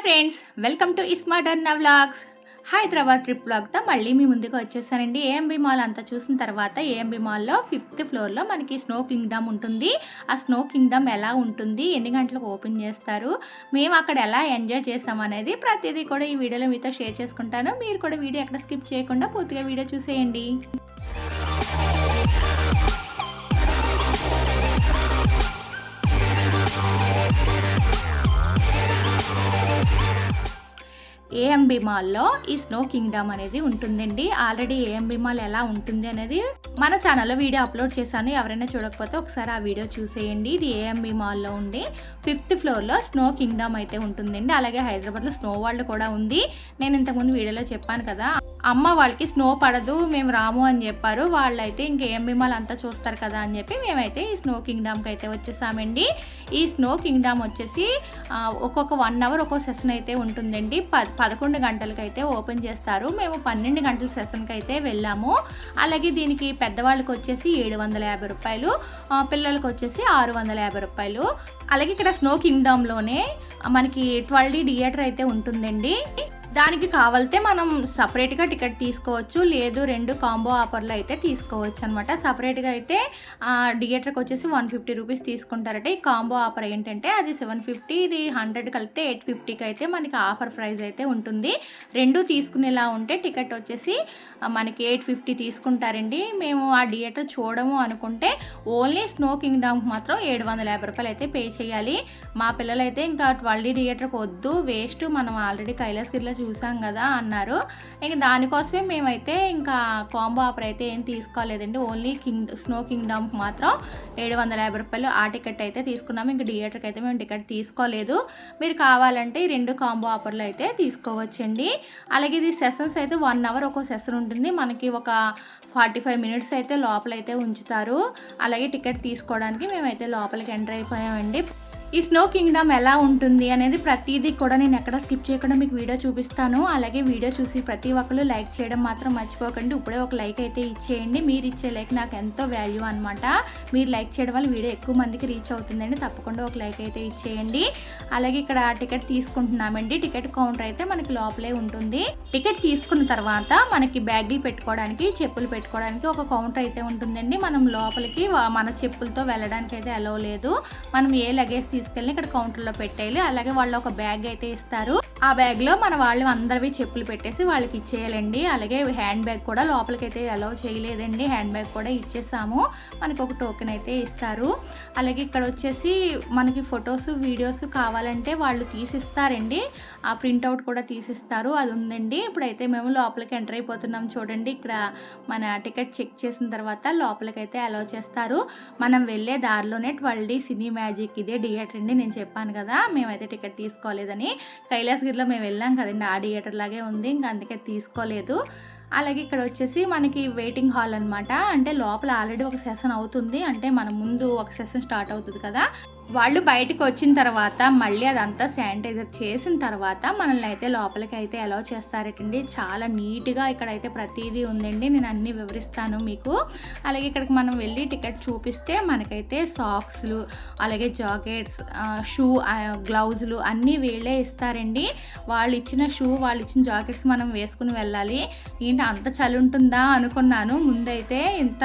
Hi friends welcome to ఇస్మార్టర్న vlogs. Hyderabad trip బ్లాగ్తో మళ్ళీ మీ ముందుకు వచ్చేసానండి. ఏఎంబి మాల్ అంతా చూసిన తర్వాత ఏఎంబి మాల్లో ఫిఫ్త్ ఫ్లోర్లో మనకి స్నో కింగ్డమ్ ఉంటుంది. ఆ స్నో కింగ్డమ్ ఎలా ఉంటుంది? ఎన్ని గంటలకు ఓపెన్ చేస్తారు? మేము అక్కడ ఎలా ఎంజాయ్ చేసాం అనేది ప్రతిదీ కూడా ఈ వీడియోలో మీతో షేర్ చేసుకుంటాను. మీరు కూడా వీడియో ఎక్కడ స్కిప్ చేయకుండా పూర్తిగా వీడియో చూసేయండి. ఏఎంబి మాల్లో ఈ స్నో కింగ్డమ్ అనేది ఉంటుందండి. ఆల్రెడీ ఏఎంబి మాల్ ఎలా ఉంటుంది అనేది మన ఛానల్లో వీడియో అప్లోడ్ చేశాను. ఎవరైనా చూడకపోతే ఒకసారి ఆ వీడియో చూసేయండి. ఇది ఏఎంబి మాల్లో ఉండి ఫిఫ్త్ ఫ్లోర్లో స్నో కింగ్డమ్ అయితే ఉంటుందండి. అలాగే హైదరాబాద్లో స్నో వరల్డ్ కూడా ఉంది. నేను ఇంతకుముందు వీడియోలో చెప్పాను కదా అమ్మ వాళ్ళకి స్నో పడదు మేము రాము అని చెప్పారు. వాళ్ళైతే ఇంకేం ఏఎంబి అంతా చూస్తారు కదా అని చెప్పి మేమైతే ఈ స్నో కింగ్డమ్కి అయితే వచ్చేసామండి. ఈ స్నో కింగ్డమ్ వచ్చేసి ఒక్కొక్క వన్ అవర్ ఒక్కొక్క సెషన్ అయితే ఉంటుందండి. ప పదకొండు గంటలకైతే అయితే ఓపెన్ చేస్తారు. మేము పన్నెండు గంటల సెషన్కి అయితే వెళ్ళాము. అలాగే దీనికి పెద్దవాళ్ళకి వచ్చేసి ఏడు వందల యాభై రూపాయలు పిల్లలకు పిల్లలకి వచ్చేసి ఆరు వందల యాభై రూపాయలు. అలాగే ఇక్కడ స్నో కింగ్డమ్లోనే మనకి ట్వెల్వ్ డీ థియేటర్ అయితే ఉంటుందండి. దానికి కావాలితే మనం సపరేట్గా టికెట్ తీసుకోవచ్చు. లేదు రెండు కాంబో ఆఫర్లు అయితే తీసుకోవచ్చు అనమాట సపరేట్గా అయితే థియేటర్కి వచ్చేసి వన్ ఫిఫ్టీ రూపీస్ తీసుకుంటారట. ఈ కాంబో ఆఫర్ ఏంటంటే అది సెవెన్ ఫిఫ్టీ ఇది హండ్రెడ్ కలిపితే ఎయిట్ ఫిఫ్టీకి అయితే మనకి ఆఫర్ ప్రైస్ అయితే ఉంటుంది. రెండు తీసుకునేలా ఉంటే టికెట్ వచ్చేసి మనకి ఎయిట్ ఫిఫ్టీ తీసుకుంటారండి. మేము ఆ థియేటర్ చూడము అనుకుంటే ఓన్లీ స్నో కింగ్డమ్కి మాత్రం ఏడు వందల యాభై రూపాయలు అయితే పే చేయాలి. మా పిల్లలైతే ఇంకా ట్వల్డీ థియేటర్కి వద్దు. వేస్ట్ మనం ఆల్రెడీ కైలాసగిరిలో చూసాం కదా అన్నారు. ఇంక దానికోసమే మేమైతే ఇంకా కాంబో ఆఫర్ అయితే ఏం తీసుకోలేదండి. ఓన్లీ కింగ్ స్నో కింగ్డమ్కి మాత్రం ఏడు వందల యాభై రూపాయలు ఆ టికెట్ అయితే తీసుకున్నాము ఇంకా థియేటర్కి అయితే మేము టికెట్ తీసుకోలేదు. మీరు కావాలంటే ఈ రెండు కాంబో ఆఫర్లు అయితే తీసుకోవచ్చండి. అలాగే ఇది సెషన్స్ అయితే వన్ అవర్ ఒక సెషన్ ఉంటుంది. మనకి ఒక ఫార్టీ ఫైవ్ మినిట్స్ అయితే లోపలైతే ఉంచుతారు. అలాగే టికెట్ తీసుకోవడానికి మేమైతే లోపలికి ఎంటర్ అయిపోయామండి. ఈ స్నో కింగ్డమ్ ఎలా ఉంటుంది అనేది ప్రతిదీ కూడా నేను ఎక్కడ స్కిప్ చేయకుండా మీకు వీడియో చూపిస్తాను. అలాగే వీడియో చూసి ప్రతి ఒక్కరు లైక్ చేయడం మాత్రం మర్చిపోకండి. ఇప్పుడే ఒక లైక్ అయితే ఇచ్చేయండి. మీరు ఇచ్చే లైక్ నాకు ఎంతో వాల్యూ అనమాట మీరు లైక్ చేయడం వల్ల వీడియో ఎక్కువ మందికి రీచ్ అవుతుందండి తప్పకుండా ఒక లైక్ అయితే ఇచ్చేయండి. అలాగే ఇక్కడ టికెట్ తీసుకుంటున్నామండి. టికెట్ కౌంటర్ అయితే మనకి లోపలే ఉంటుంది. టికెట్ తీసుకున్న తర్వాత మనకి బ్యాగులు పెట్టుకోవడానికి చెప్పులు పెట్టుకోవడానికి ఒక కౌంటర్ అయితే ఉంటుందండి. మనం లోపలికి మన చెప్పులతో వెళ్ళడానికి అయితే అలవ్ లేదు. మనం ఏ లగేజ్ తీసుకెళ్ళి ఇక్కడ కౌంటర్లో పెట్టేయాలి. అలాగే వాళ్ళు ఒక బ్యాగ్ అయితే ఇస్తారు. ఆ బ్యాగ్లో మన వాళ్ళు అందరివి చెప్పులు పెట్టేసి వాళ్ళకి ఇచ్చేయాలండి. అలాగే హ్యాండ్ బ్యాగ్ కూడా లోపలికి అయితే అలౌ చేయలేదండి. హ్యాండ్ బ్యాగ్ కూడా ఇచ్చేసాము. మనకు ఒక టోకెన్ అయితే ఇస్తారు. అలాగే ఇక్కడ వచ్చేసి మనకి ఫొటోస్ వీడియోస్ కావాలంటే వాళ్ళు తీసిస్తారండి. ఆ ప్రింట్అవుట్ కూడా తీసిస్తారు. అది ఉందండి. ఇప్పుడైతే మేము లోపలికి ఎంటర్ అయిపోతున్నాం చూడండి. ఇక్కడ మన టికెట్ చెక్ చేసిన తర్వాత లోపలికైతే అలౌ చేస్తారు. మనం వెళ్ళే దారిలోనే ట్వెల్వ్ డి సినీ మ్యాజిక్ ఇదే థియేటర్ అండి నేను చెప్పాను కదా మేమైతే టికెట్ తీసుకోలేదని. కైలాసగిరిలో మేము వెళ్ళాం కదండి ఆ థియేటర్ లాగే ఉంది ఇంకా అందుకే తీసుకోలేదు. అలాగే ఇక్కడ వచ్చేసి మనకి వెయిటింగ్ హాల్ అన్నమాట. అంటే లోపల ఆల్రెడీ ఒక సెషన్ అవుతుంది అంటే మన ముందు ఒక సెషన్ స్టార్ట్ అవుతుంది కదా. వాళ్ళు బయటకు వచ్చిన తర్వాత మళ్ళీ అదంతా శానిటైజర్ చేసిన తర్వాత మనల్ని అయితే లోపలికి అయితే అలౌ చేస్తారటండి. చాలా నీట్గా ఇక్కడైతే ప్రతిదీ ఉందండి. నేను అన్నీ వివరిస్తాను మీకు. అలాగే ఇక్కడికి మనం వెళ్ళి టికెట్ చూపిస్తే మనకైతే సాక్స్లు అలాగే జాకెట్స్ షూ గ్లౌజులు అన్నీ వీళ్ళే ఇస్తారండి. వాళ్ళు ఇచ్చిన షూ వాళ్ళు ఇచ్చిన జాకెట్స్ మనం వేసుకుని వెళ్ళాలి. ఏంటి అంత చలి ఉంటుందా అనుకున్నాను. ముందైతే ఇంత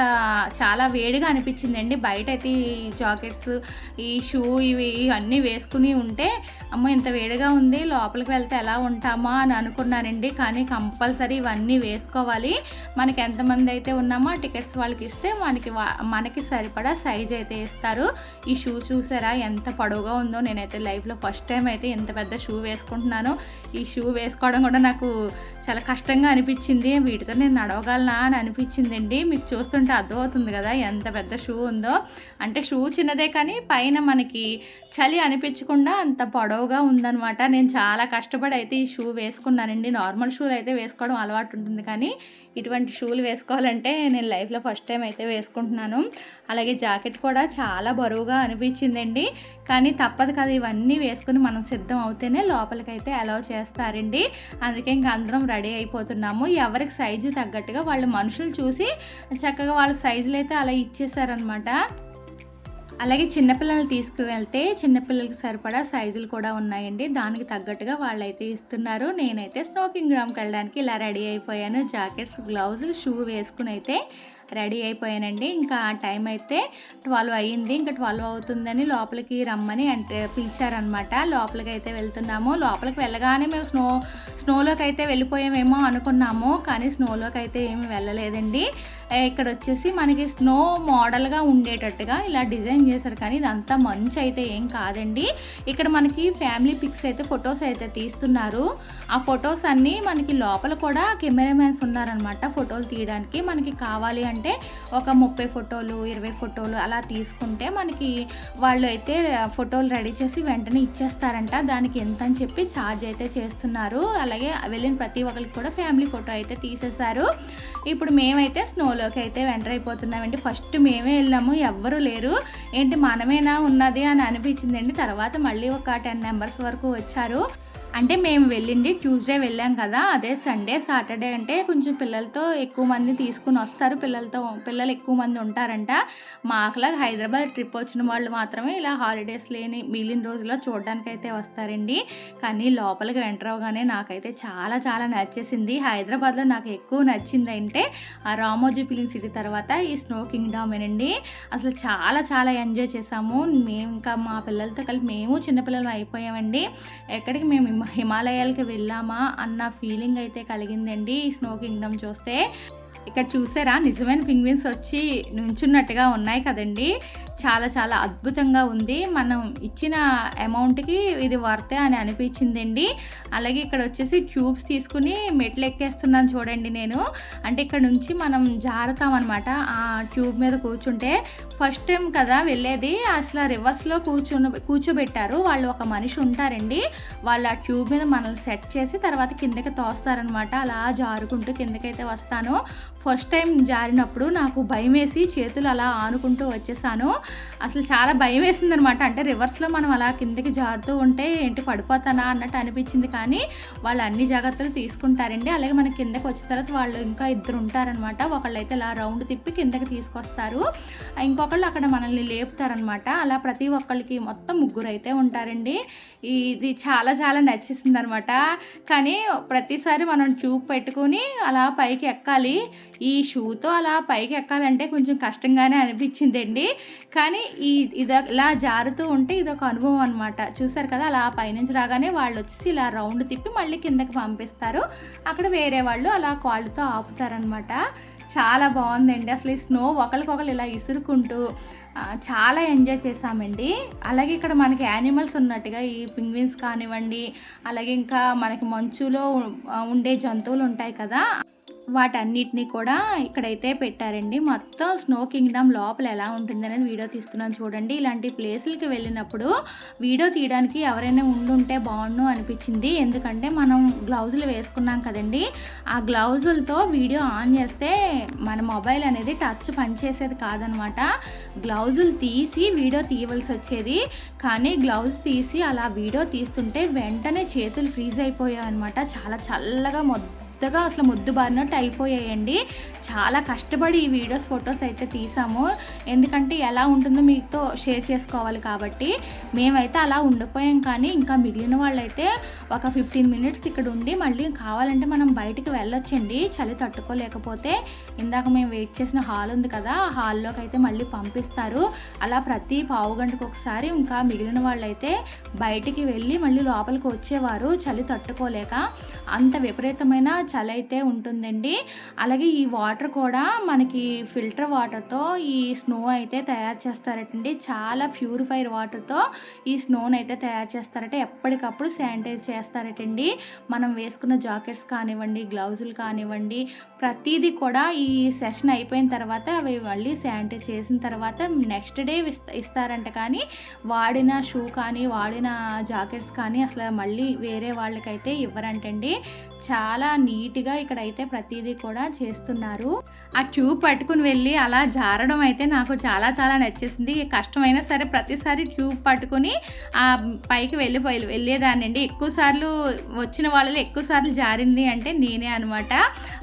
చాలా వేడిగా అనిపించిందండి. బయట అయితే ఈ జాకెట్స్ ఈ షూ షూ ఇవి అన్నీ వేసుకుని ఉంటే అమ్మో ఇంత వేడిగా ఉంది లోపలికి వెళ్తే ఎలా ఉంటామా అని అనుకున్నానండి. కానీ కంపల్సరీ ఇవన్నీ వేసుకోవాలి. మనకి ఎంతమంది అయితే ఉన్నామో టికెట్స్ వాళ్ళకి ఇస్తే మనకి వా- మనకి సరిపడా సైజ్ అయితే ఇస్తారు. ఈ షూ చూసారా ఎంత పొడవుగా ఉందో. నేనైతే లైఫ్లో ఫస్ట్ టైం అయితే ఇంత పెద్ద షూ వేసుకుంటున్నాను. ఈ షూ వేసుకోవడం కూడా నాకు చాలా కష్టంగా అనిపించింది. వీటితో నేను నడవగలనా అని అనిపించిందండి. మీకు చూస్తుంటే అర్థమవుతుంది కదా ఎంత పెద్ద షూ ఉందో. అంటే షూ చిన్నదే కానీ పైన మనకి మనకి చలి అనిపించకుండా అంత పొడవుగా ఉందన్నమాట. నేను చాలా కష్టపడి అయితే ఈ షూ వేసుకున్నానండి. నార్మల్ షూలు అయితే వేసుకోవడం అలవాటు ఉంటుంది కానీ ఇటువంటి షూలు వేసుకోవాలంటే నేను లైఫ్లో ఫస్ట్ టైం అయితే వేసుకుంటున్నాను. అలాగే జాకెట్ కూడా చాలా బరువుగా అనిపించిందండి. కానీ తప్పదు కదా ఇవన్నీ వేసుకుని మనం సిద్ధం అవుతేనే లోపలికైతే అలౌ చేస్తారండి. అందుకే ఇంకా అందరం రెడీ అయిపోతున్నాము. ఎవరికి సైజు తగ్గట్టుగా వాళ్ళు మనుషులు చూసి చక్కగా వాళ్ళ సైజులు అయితే అలా ఇచ్చేసారనమాట అలాగే చిన్నపిల్లల్ని తీసుకువెళ్తే చిన్నపిల్లలకి సరిపడా సైజులు కూడా ఉన్నాయండి. దానికి తగ్గట్టుగా వాళ్ళైతే ఇస్తున్నారు. నేనైతే స్నోకింగ్ గ్రామ్కి వెళ్ళడానికి ఇలా రెడీ అయిపోయాను. జాకెట్స్ గ్లౌజ్ షూ వేసుకుని అయితే రెడీ అయిపోయానండి. ఇంకా ఆ టైం అయితే ట్వెల్వ్ అయ్యింది. ఇంకా ట్వెల్వ్ అవుతుందని లోపలికి రమ్మని అంటే పిలిచారనమాట లోపలికి అయితే వెళ్తున్నాము. లోపలికి వెళ్ళగానే మేము స్నో స్నోలోకి అయితే వెళ్ళిపోయామేమో అనుకున్నాము. కానీ స్నోలోకి అయితే ఏమి వెళ్ళలేదండి. ఇక్కడ వచ్చేసి మనకి స్నో మోడల్గా ఉండేటట్టుగా ఇలా డిజైన్ చేశారు. కానీ ఇదంతా మంచు అయితే ఏం కాదండి. ఇక్కడ మనకి ఫ్యామిలీ పిక్స్ అయితే ఫొటోస్ అయితే తీస్తున్నారు. ఆ ఫొటోస్ అన్నీ మనకి లోపల కూడా కెమెరామ్యాన్స్ ఉన్నారనమాట ఫోటోలు తీయడానికి. మనకి కావాలి అంటే ఒక ముప్పై ఫోటోలు ఇరవై ఫోటోలు అలా తీసుకుంటే మనకి వాళ్ళు అయితే ఫోటోలు రెడీ చేసి వెంటనే ఇచ్చేస్తారంట. దానికి ఎంత అని చెప్పి ఛార్జ్ అయితే చేస్తున్నారు. అలాగే వెళ్ళిన ప్రతి ఒక్కరికి కూడా ఫ్యామిలీ ఫోటో అయితే తీసేశారు. ఇప్పుడు మేమైతే స్నో షోలోకి అయితే ఎంటర్ అయిపోతున్నామండి. ఫస్ట్ మేమే వెళ్ళాము ఎవ్వరూ లేరు. ఏంటి మనమేనా ఉన్నది అని అనిపించిందండి. తర్వాత మళ్ళీ ఒక టెన్ మెంబర్స్ వరకు వచ్చారు. అంటే మేము వెళ్ళింది ట్యూస్డే వెళ్ళాం కదా అదే సండే సాటర్డే అంటే కొంచెం పిల్లలతో ఎక్కువ మంది తీసుకుని వస్తారు పిల్లలతో పిల్లలు ఎక్కువ మంది ఉంటారంట. మాకులాగా హైదరాబాద్ ట్రిప్ వచ్చిన వాళ్ళు మాత్రమే ఇలా హాలిడేస్ లేని మిగిలిన రోజుల్లో చూడడానికి అయితే వస్తారండి. కానీ లోపలికి ఎంటర్ అవగానే నాకైతే చాలా చాలా నచ్చేసింది. హైదరాబాద్లో నాకు ఎక్కువ నచ్చింది అంటే ఆ రామోజీ ఫిలిం సిటీ తర్వాత ఈ స్నో కింగ్డమ్ అండి అసలు చాలా చాలా ఎంజాయ్ చేసాము మేము ఇంకా మా పిల్లలతో కలిపి మేము చిన్నపిల్లలు అయిపోయామండి. ఎక్కడికి మేము హిమాలయాలకి వెళ్ళామా అన్న ఫీలింగ్ అయితే కలిగిందండి ఈ స్నో కింగ్డమ్ చూస్తే. ఇక్కడ చూసారా? నిజమైన పింగ్విన్స్ వచ్చి నుంచున్నట్టుగా ఉన్నాయి కదండి. చాలా చాలా అద్భుతంగా ఉంది. మనం ఇచ్చిన అమౌంట్కి ఇది వర్తే అని అనిపించిందండి. అలాగే ఇక్కడ వచ్చేసి ట్యూబ్స్ తీసుకుని మెట్లు ఎక్కేస్తున్నాను చూడండి నేను. అంటే ఇక్కడ నుంచి మనం జారుతాం అనమాట ఆ ట్యూబ్ మీద కూర్చుంటే ఫస్ట్ టైం కదా వెళ్ళేది. అసలు రివర్స్లో కూర్చుని కూర్చోబెట్టారు. వాళ్ళు ఒక మనిషి ఉంటారండి. వాళ్ళు ఆ ట్యూబ్ మీద మనల్ని సెట్ చేసి తర్వాత కిందకి తోస్తారనమాట అలా జారుకుంటూ కిందకైతే వస్తాను. ఫస్ట్ టైం జారినప్పుడు నాకు భయం వేసి చేతులు అలా ఆనుకుంటూ వచ్చేసాను. అసలు చాలా భయం వేసింది అనమాట అంటే రివర్స్లో మనం అలా కిందకి జారుతూ ఉంటే ఏంటి పడిపోతానా అన్నట్టు అనిపించింది. కానీ వాళ్ళు అన్ని జాగ్రత్తలు తీసుకుంటారండి. అలాగే మన కిందకి వచ్చిన తర్వాత వాళ్ళు ఇంకా ఇద్దరు ఉంటారనమాట ఒకళ్ళు అయితే ఇలా రౌండ్ తిప్పి కిందకి తీసుకొస్తారు. ఇంకో ఒకళ్ళు అక్కడ మనల్ని లేపుతారనమాట. అలా ప్రతి ఒక్కళ్ళకి మొత్తం ముగ్గురు అయితే ఉంటారండి. ఇది చాలా చాలా నచ్చేసింది అనమాట కానీ ప్రతిసారి మనం ట్యూబ్ పెట్టుకుని అలా పైకి ఎక్కాలి. ఈ షూతో అలా పైకి ఎక్కాలంటే కొంచెం కష్టంగానే అనిపించిందండి. కానీ ఈ ఇది ఇలా జారుతూ ఉంటే ఇది ఒక అనుభవం అనమాట. చూసారు కదా అలా పైనుంచి రాగానే వాళ్ళు వచ్చేసి ఇలా రౌండ్ తిప్పి మళ్ళీ కిందకి పంపిస్తారు. అక్కడ వేరే వాళ్ళు అలా కాళ్ళతో ఆపుతారనమాట. చాలా బాగుందండి. అసలు ఈ స్నో ఒకరికొకరు ఇలా ఇసురుకుంటూ చాలా ఎంజాయ్ చేసామండి అలాగే ఇక్కడ మనకి యానిమల్స్ ఉన్నట్టుగా ఈ పింగ్విన్స్ కానివ్వండి అలాగే ఇంకా మనకి మంచులో ఉండే జంతువులు ఉంటాయి కదా. వాటన్నిటిని కూడా ఇక్కడైతే పెట్టారండి. మొత్తం స్నో కింగ్డమ్ లోపల ఎలా ఉంటుంది అనేది వీడియో తీస్తున్నాను చూడండి. ఇలాంటి ప్లేసులకి వెళ్ళినప్పుడు వీడియో తీయడానికి ఎవరైనా ఉండుంటే బాగుండు అనిపించింది. ఎందుకంటే మనం గ్లౌజులు వేసుకున్నాం కదండి. ఆ గ్లౌజులతో వీడియో ఆన్ చేస్తే మన మొబైల్ అనేది టచ్ పనిచేసేది కాదనమాట. గ్లౌజులు తీసి వీడియో తీయవలసి వచ్చేది. కానీ గ్లౌజ్ తీసి అలా వీడియో తీస్తుంటే వెంటనే చేతులు ఫ్రీజ్ అయిపోయాయి అనమాట చాలా చల్లగా కొత్తగా అసలు ముద్దు బారినట్టు అయిపోయాయండి. చాలా కష్టపడి ఈ వీడియోస్ ఫొటోస్ అయితే తీసాము. ఎందుకంటే ఎలా ఉంటుందో మీతో షేర్ చేసుకోవాలి కాబట్టి. మేమైతే అలా ఉండిపోయాం కానీ ఇంకా మిగిలిన వాళ్ళైతే ఒక ఫిఫ్టీన్ మినిట్స్ ఇక్కడ ఉండి మళ్ళీ కావాలంటే మనం బయటికి వెళ్ళొచ్చండి. చలి తట్టుకోలేకపోతే ఇందాక మేము వెయిట్ చేసిన హాల్ ఉంది కదా ఆ హాల్లోకి అయితే మళ్ళీ పంపిస్తారు. అలా ప్రతి పావు గంటకు ఒకసారి ఇంకా మిగిలిన వాళ్ళైతే బయటికి వెళ్ళి మళ్ళీ లోపలికి వచ్చేవారు. చలి తట్టుకోలేక అంత విపరీతమైన చలి అయితే ఉంటుందండి. అలాగే ఈ వాటర్ కూడా మనకి ఫిల్టర్ వాటర్తో ఈ స్నో అయితే తయారు చేస్తారటండి. చాలా ప్యూరిఫైర్ వాటర్తో ఈ స్నోని అయితే తయారు చేస్తారట. ఎప్పటికప్పుడు శానిటైజ్ చేస్తారటండి. మనం వేసుకున్న జాకెట్స్ కానివ్వండి గ్లౌజులు కానివ్వండి ప్రతిదీ కూడా ఈ సెషన్ అయిపోయిన తర్వాత అవి మళ్ళీ శానిటైజ్ చేసిన తర్వాత నెక్స్ట్ డే ఇస్తారంట. కానీ వాడిన షూ కానీ వాడిన జాకెట్స్ కానీ అసలు మళ్ళీ వేరే వాళ్ళకైతే ఇవ్వరంటండి. చాలా నీట్గా నీట్గా ఇక్కడైతే ప్రతిదీ కూడా చేస్తున్నారు. ఆ ట్యూబ్ పట్టుకుని వెళ్ళి అలా జారడం అయితే నాకు చాలా చాలా నచ్చేసింది. కష్టమైనా సరే ప్రతిసారి ట్యూబ్ పట్టుకుని ఆ పైకి వెళ్ళిపోయి వెళ్ళేదానండి ఎక్కువ సార్లు వచ్చిన వాళ్ళలో ఎక్కువ సార్లు జారింది అంటే నేనే అనమాట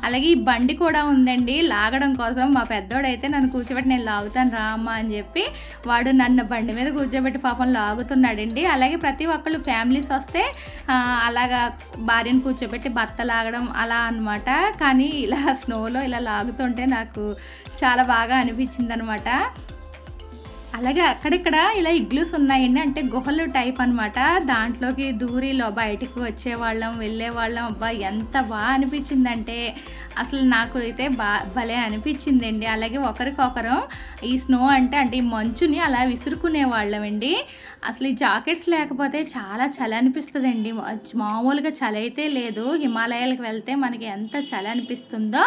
అలాగే ఈ బండి కూడా ఉందండి. లాగడం కోసం మా పెద్దోడైతే నన్ను కూర్చోబెట్టి నేను లాగుతాను రా అమ్మ అని చెప్పి వాడు నన్ను బండి మీద కూర్చోబెట్టి పాపం లాగుతున్నాడండి. అలాగే ప్రతి ఒక్కళ్ళు ఫ్యామిలీస్ వస్తే అలాగా భార్యను కూర్చోబెట్టి భర్త లాగడం అలా అన్నమాట. కానీ ఇలా స్నోలో ఇలా లాగుతుంటే నాకు చాలా బాగా అనిపించింది అనమాట అలాగే అక్కడక్కడ ఇలా ఇగ్లూస్ ఉన్నాయండి. అంటే గుహలు టైప్ అన్నమాట. దాంట్లోకి దూరిలో బయటకు వచ్చేవాళ్ళం వెళ్ళేవాళ్ళం. అబ్బా ఎంత బాగా అనిపించిందంటే అసలు నాకు అయితే బా భలే అనిపించిందండి. అలాగే ఒకరికొకరం ఈ స్నో అంటే అంటే ఈ మంచుని అలా విసురుకునే వాళ్ళమండి అసలు ఈ జాకెట్స్ లేకపోతే చాలా చలి అనిపిస్తుందండి. మామూలుగా చలి అయితే లేదు. హిమాలయాలకు వెళ్తే మనకి ఎంత చలి అనిపిస్తుందో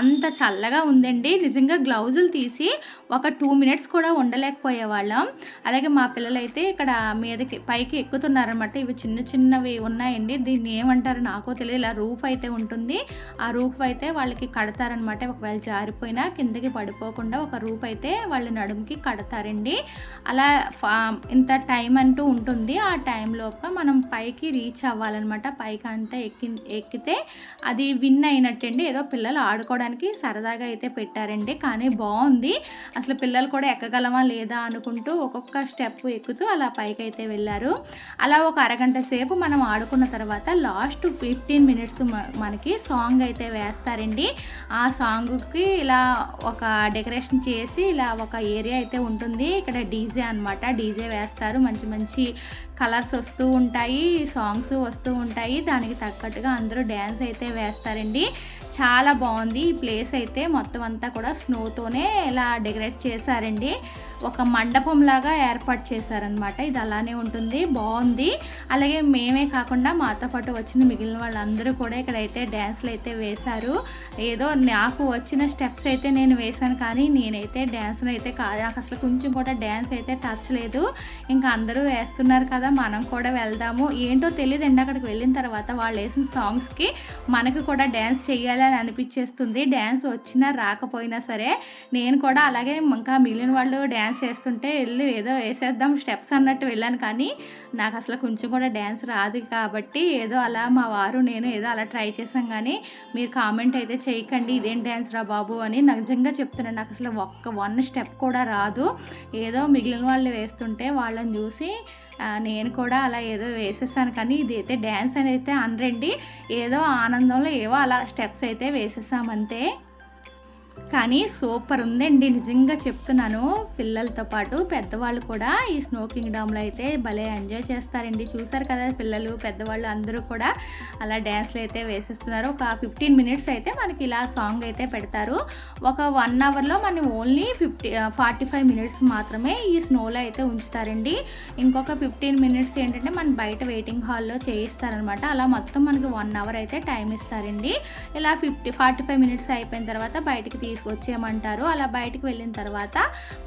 అంత చల్లగా ఉందండి. నిజంగా గ్లౌజులు తీసి ఒక టూ మినిట్స్ కూడా ఉండలేక పోయేవాళ్ళం. అలాగే మా పిల్లలైతే ఇక్కడ మీదకి పైకి ఎక్కుతున్నారనమాట ఇవి చిన్న చిన్నవి ఉన్నాయండి. దీన్ని ఏమంటారు నాకో తెలియదు. ఇలా రూఫ్ అయితే ఉంటుంది. ఆ రూఫ్ అయితే వాళ్ళకి కడతారనమాట ఒకవేళ జారిపోయినా కిందకి పడిపోకుండా ఒక రూఫ్ అయితే వాళ్ళ నడుముకి కడతారండి. అలా ఫా ఇంత టైం అంటూ ఉంటుంది. ఆ టైంలోపు మనం పైకి రీచ్ అవ్వాలన్నమాట. పైకి అంతా ఎక్కి ఎక్కితే అది విన్ అయినట్టండి. ఏదో పిల్లలు ఆడుకోవడానికి సరదాగా అయితే పెట్టారండి. కానీ బాగుంది. అసలు పిల్లలు కూడా ఎక్కగలమా లేదా అనుకుంటూ ఒక్కొక్క స్టెప్ ఎక్కుతూ అలా పైకి అయితే వెళ్ళారు. అలా ఒక అరగంట సేపు మనం ఆడుకున్న తర్వాత లాస్ట్ ఫిఫ్టీన్ మినిట్స్ మనకి సాంగ్ అయితే వేస్తారండి. ఆ సాంగ్కి ఇలా ఒక డెకరేషన్ చేసి ఇలా ఒక ఏరియా అయితే ఉంటుంది. ఇక్కడ డీజే అన్నమాట. డీజే వేస్తారు. మంచి మంచి కలర్స్ వస్తూ ఉంటాయి. సాంగ్స్ వస్తూ ఉంటాయి. దానికి తగ్గట్టుగా అందరూ డ్యాన్స్ అయితే వేస్తారండి. చాలా బాగుంది. ఈ ప్లేస్ అయితే మొత్తం అంతా కూడా స్నోతోనే ఇలా డెకరేట్ చేశారండి. ఒక మండపం లాగా ఏర్పాటు చేశారనమాట ఇది అలానే ఉంటుంది. బాగుంది. అలాగే మేమే కాకుండా మాతో పాటు వచ్చిన మిగిలిన వాళ్ళందరూ కూడా ఇక్కడైతే డ్యాన్స్లు అయితే వేశారు. ఏదో నాకు వచ్చిన స్టెప్స్ అయితే నేను వేశాను కానీ నేనైతే డ్యాన్స్ని అయితే కాదు. నాకు అసలు కొంచెం కూడా డ్యాన్స్ అయితే టచ్ లేదు. ఇంకా అందరూ వేస్తున్నారు కదా మనం కూడా వెళ్దాము. ఏంటో తెలియదండి అక్కడికి వెళ్ళిన తర్వాత వాళ్ళు వేసిన సాంగ్స్కి మనకు కూడా డ్యాన్స్ చేయాలని అనిపించేస్తుంది. డ్యాన్స్ వచ్చినా రాకపోయినా సరే నేను కూడా అలాగే ఇంకా మిగిలిన వాళ్ళు డ్యాన్స్ వేస్తుంటే వెళ్ళి ఏదో వేసేద్దాం స్టెప్స్ అన్నట్టు వెళ్ళాను. కానీ నాకు అసలు కొంచెం కూడా డ్యాన్స్ రాదు కాబట్టి ఏదో అలా మా వారు నేను ఏదో అలా ట్రై చేసాం కానీ మీరు కామెంట్ అయితే చేయకండి ఇదేం డ్యాన్స్ రా బాబు అని నిజంగా చెప్తున్నాను. నాకు అసలు ఒక్క వన్ స్టెప్ కూడా రాదు. ఏదో మిగిలిన వాళ్ళు వేస్తుంటే వాళ్ళని చూసి నేను కూడా అలా ఏదో వేసేసాను. కానీ ఇదైతే డ్యాన్స్ అని అయితే అనరండి. ఏదో ఆనందంలో ఏవో అలా స్టెప్స్ అయితే వేసేసామంతే. కానీ సూపర్ ఉందండి. నిజంగా చెప్తున్నాను. పిల్లలతో పాటు పెద్దవాళ్ళు కూడా ఈ స్నో కింగ్డమ్లో అయితే భలే ఎంజాయ్ చేస్తారండి. చూసారు కదా పిల్లలు పెద్దవాళ్ళు అందరూ కూడా అలా డ్యాన్స్లు అయితే వేసేస్తున్నారు. ఒక ఫిఫ్టీన్ మినిట్స్ అయితే మనకి ఇలా సాంగ్ అయితే పెడతారు. ఒక వన్ అవర్లో మనం only fifty forty five minutes మాత్రమే ఈ స్నోలో అయితే ఉంచుతారండి. ఇంకొక ఫిఫ్టీన్ మినిట్స్ ఏంటంటే మనం బయట వెయిటింగ్ హాల్లో చేయిస్తారనమాట. అలా మొత్తం మనకి వన్ అవర్ అయితే టైం ఇస్తారండి. ఇలా ఫిఫ్టీ ఫార్టీ ఫైవ్ మినిట్స్ అయిపోయిన తర్వాత బయటికి తీసుకొచ్చేయమంటారు అలా బయటికి వెళ్ళిన తర్వాత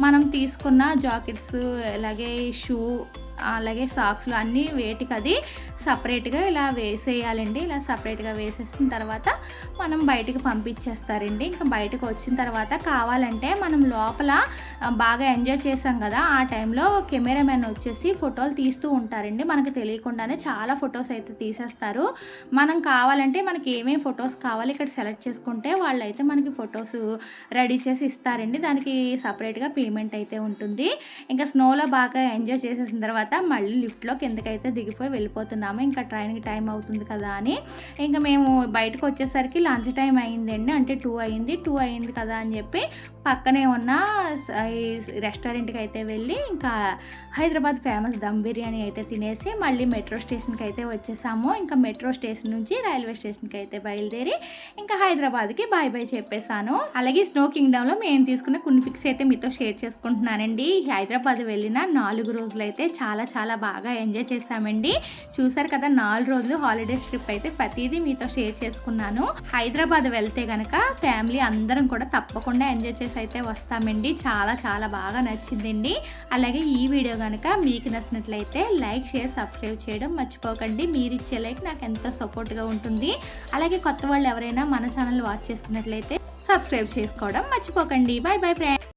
మనం తీసుకున్న జాకెట్స్ అలాగే షూ అలాగే సాక్స్లు అన్నీ వేటికి అది సపరేట్గా ఇలా వేసేయాలండి. ఇలా సపరేట్గా వేసేసిన తర్వాత మనం బయటకు పంపించేస్తారండి. ఇంకా బయటకు వచ్చిన తర్వాత కావాలంటే మనం లోపల బాగా ఎంజాయ్ చేసాం కదా ఆ టైంలో కెమెరామెన్ వచ్చేసి ఫోటోలు తీస్తూ ఉంటారండి. మనకు తెలియకుండానే చాలా ఫొటోస్ అయితే తీసేస్తారు. మనం కావాలంటే మనకి ఏమేమి ఫొటోస్ కావాలి ఇక్కడ సెలెక్ట్ చేసుకుంటే వాళ్ళైతే మనకి ఫొటోస్ రెడీ చేసి ఇస్తారండి. దానికి సపరేట్గా పేమెంట్ అయితే ఉంటుంది. ఇంకా స్నోలో బాగా ఎంజాయ్ చేసేసిన తర్వాత మళ్ళీ లిఫ్ట్లో కిందకైతే దిగిపోయి వెళ్ళిపోతున్నాము ఇంకా ట్రైన్కి టైం అవుతుంది కదా అని. ఇంకా మేము బయటకు వచ్చేసరికి లంచ్ టైం అయిందండి. అంటే టూ అయింది. టూ అయింది కదా అని చెప్పి పక్కనే ఉన్న స- ఈ రెస్టారెంట్కి అయితే వెళ్ళి ఇంకా హైదరాబాద్ ఫేమస్ దమ్ బిర్యానీ అయితే తినేసి మళ్ళీ మెట్రో స్టేషన్కి అయితే వచ్చేసాము. ఇంకా మెట్రో స్టేషన్ నుంచి రైల్వే స్టేషన్కి అయితే బయలుదేరి ఇంకా హైదరాబాద్కి బాయ్ బాయ్ చెప్పేశాను. అలాగే స్నో కింగ్డమ్లో మేము తీసుకున్న కొన్ని పిక్స్ అయితే మీతో షేర్ చేసుకుంటున్నానండి. హైదరాబాద్ వెళ్ళిన నాలుగు రోజులు అయితే చాలా చాలా బాగా ఎంజాయ్ చేసామండి చూసారు కదా నాలుగు రోజులు హాలిడేస్ ట్రిప్ అయితే ప్రతిదీ మీతో షేర్ చేసుకున్నాను. హైదరాబాద్ వెళ్తే కనుక ఫ్యామిలీ అందరం కూడా తప్పకుండా ఎంజాయ్ చేసి అయితే వస్తామండి. చాలా చాలా బాగా నచ్చిందండి. అలాగే ఈ వీడియో కనుక మీకు నచ్చినట్లయితే లైక్ షేర్ సబ్స్క్రైబ్ చేయడం మర్చిపోకండి. మీరు ఇచ్చే లైక్ నాకు ఎంతో సపోర్ట్గా ఉంటుంది. అలాగే కొత్త వాళ్ళు ఎవరైనా మన ఛానల్ వాచ్ చేస్తున్నట్లయితే సబ్స్క్రైబ్ చేసుకోవడం మర్చిపోకండి. Bye bye friends.